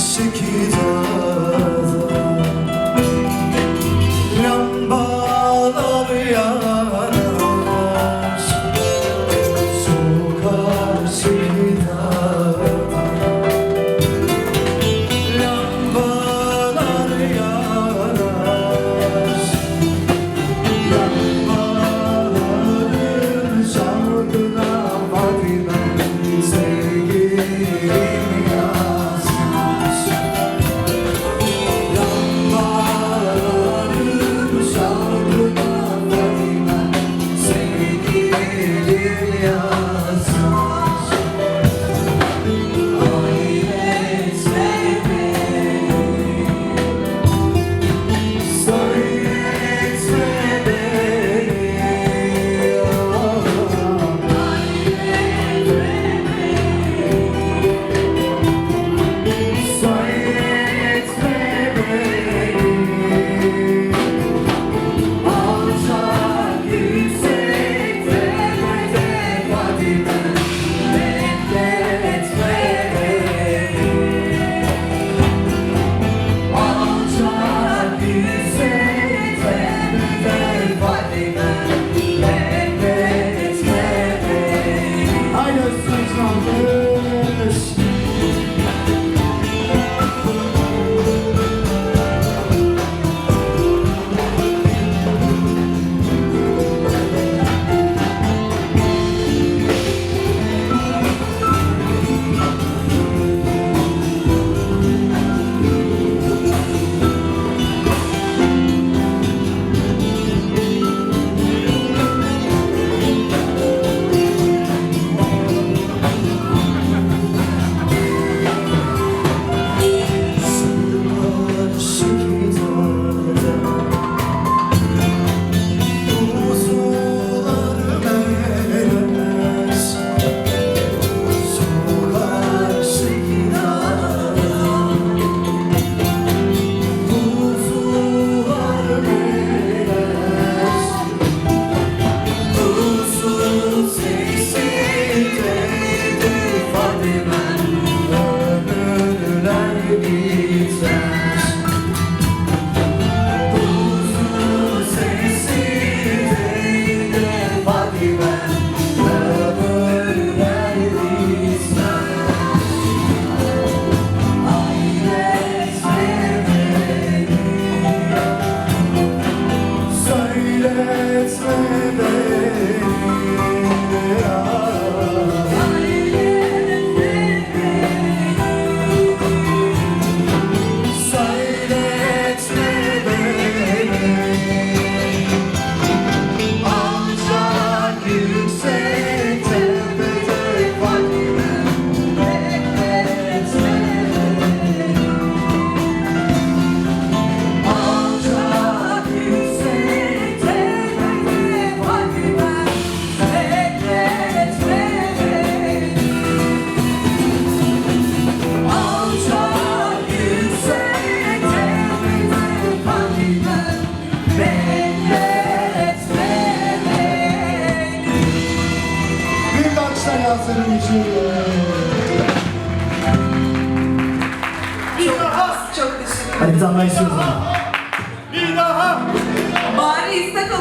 ceux will. on. Let's live Hadi bir tane daha. Bir daha. Bari istek.